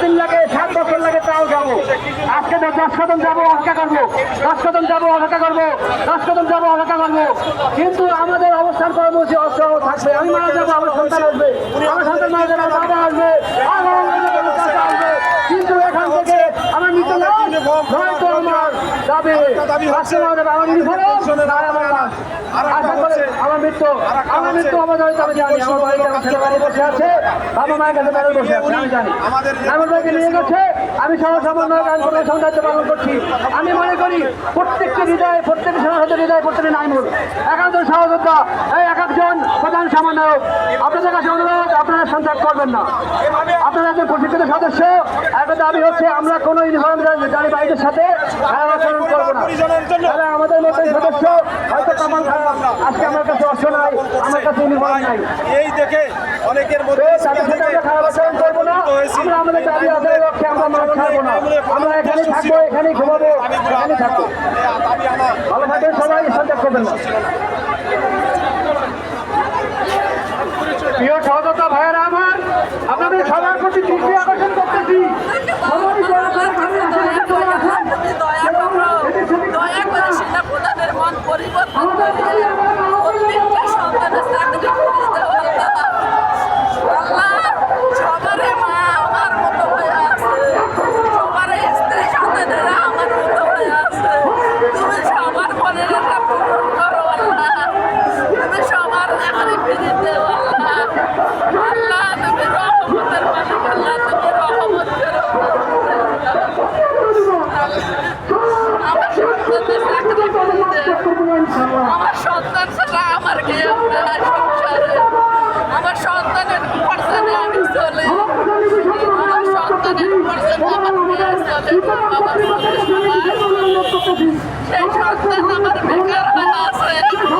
দিন লাগে সাত বছর লাগে তাও যাব। আজকে তো দশ কদম যাব অপেক্ষা করব। দশ কদম যাব অপেক্ষা করব। দশ কদম যাব অপেক্ষা করব। কিন্তু আমাদের অবস্থান কর্মসূচি অসহ থাকবে আমি মারা যাব আমার সন্তান আসবে। আমার সন্তান মারা যাবে আমার বাবা আসবে। আমার আমার কিন্তু এখান থেকে আমার মৃত্যু নয়তো আমার যাবে আজকে যাবে আমার ইউনিফর্ম আর আমার লাশ। আশা করে আমার মৃত্যু আমি জানি আছে জানি। আমার আমি করে করছি। আমি মনে করি প্রত্যেকটি হৃদয়ে প্রত্যেক সহযোগী হৃদয়ে প্রত্যেকটি নাইমুল। একান্ত সহযোদ্ধা, এই এক একজন প্রধান সমন্বয়ক। আপনাদের কাছে অনুরোধ সন্ত্রাস করবেন না। আপনারা একজন প্রশিক্ষিত সদস্য একটা দাবি হচ্ছে আমরা কোনো জানি বাইরের সাথে আচরণ করব না। তাহলে আমাদের মতো সদস্য হয়তো কামাল আজকে আমার কাছে অস্ত্র নাই আমার কাছে ইউনিফর্ম নাই। এই দেখে অনেকের মধ্যে তাদের সাথে আমরা খারাপ আচরণ করব না। আমরা আমাদের দাবি আদায়ের লক্ষ্যে আমরা মাঠ ছাড়বো না। আমরা এখানে থাকব এখানেই ঘুমাবো এখানে থাকব। ভালো থাকবেন সবাই সন্ত্রাস করবেন না। প্রিয় সহযোদ্ধা ভাইয়েরা আমার আপনাদের সবার প্রতি দৃষ্টি আকর্ষণ করতেছি সবাই দয়া করে সামনে আসুন, এদিকে চলে আসুন। দয়া করো দয়া করে সেটা প্রধানের মন পরিবর্তন করে প্রত্যেকটা সন্তানের চাকরি করে দেওয়া আল্লাহ সবারে মা আমার মতো হয়ে আছে সবারে স্ত্রী সন্তানেরা আমার মতো হয়ে আছে তুমি সবার মনের একটা পূরণ করো আল্লাহ তুমি সবার চাকরি ফিরে দেও আল্লাহ আল্লাহ তুমি রহমতের মালিক আল্লাহ তুমি রহমত করো আমার সন্তানের চাকরি ফিরে দেও আমার সন্তান ছাড়া আমার কেউ নাই সংসারে আমার সন্তানের পর্যায়ে আমি চলে আমার সন্তানের পর্যায়ে আমার মেয়ে চলে আমার ছেলে সবাই সেই সন্তান আমার বেকার হয়ে আছে আমার সন্তানের কিছু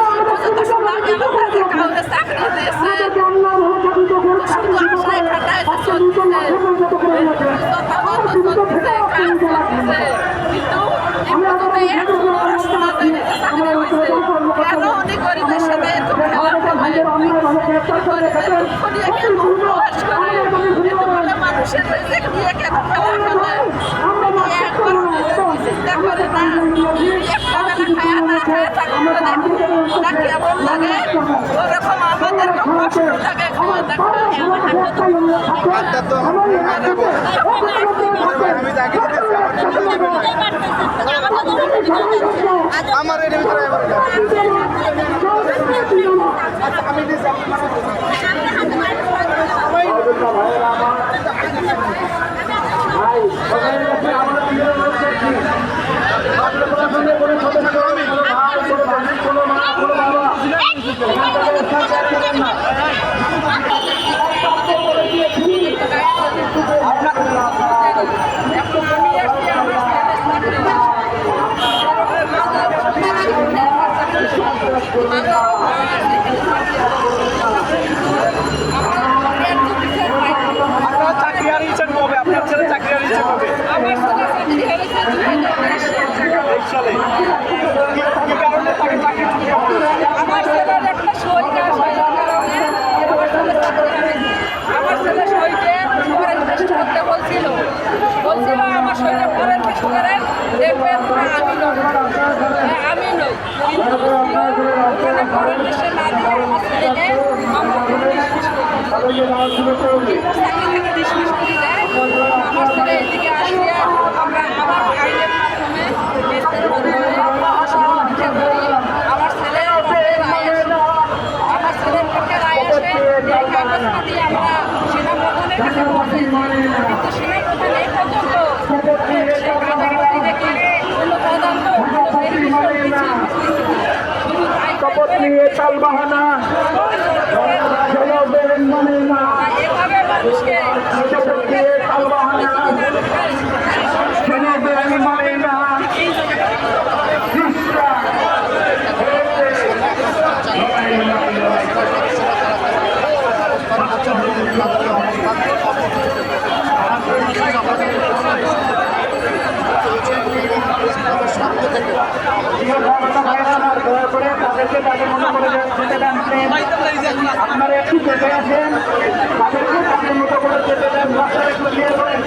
আমার এর ভিতরে এবার সহযোদ্ধা ভাইয়েরা আমার ভাই সবাই কাছে আমরা নিজেরা অনুরোধ করছি ছাত্র প্রশাসনের কোনো মা কোনো বাবা এখান থেকে স্থান ত্যাগ করবেন না আপনার চাকরি আর ইচ্ছা কবে আপনার ছেলে চাকরি আর ইচ্ছা কবে এই সালে কি কি কারণে তাকে চাকরি চুক্তি হবে? আমার ছেলের একটা সই কাজ হয় এই কারণে আমার ছেলে চাকরি হয়নি। আমার ছেলে সইতে ফরেন টেস্ট করতে বলছিল বলছিল আমার সইতে ফরেন টেস্ট করেন দেখবেন না আমি নই ওখানে দিয়ে হসপিটালে আমার আমার ছেলে আমরা ছেলের পক্ষে আমার ছেলের পক্ষে রায় কাছে পৌঁছেছি কিন্তু সেনাপ্রধান এই পর্যন্ত সেই কাগজপাতি দেখে কোনো তদন্ত কোনো ভেরিফিকেশন কিছুই বুঝতেছি না। শুধু রায় শপথ নিয়ে তাল বাহানা মানে না তাদের মনে করে যে আপনারা একটু চেপে আছেন মতো করে চেপে দেন। বাচ্চারা একটু নিয়ে করেন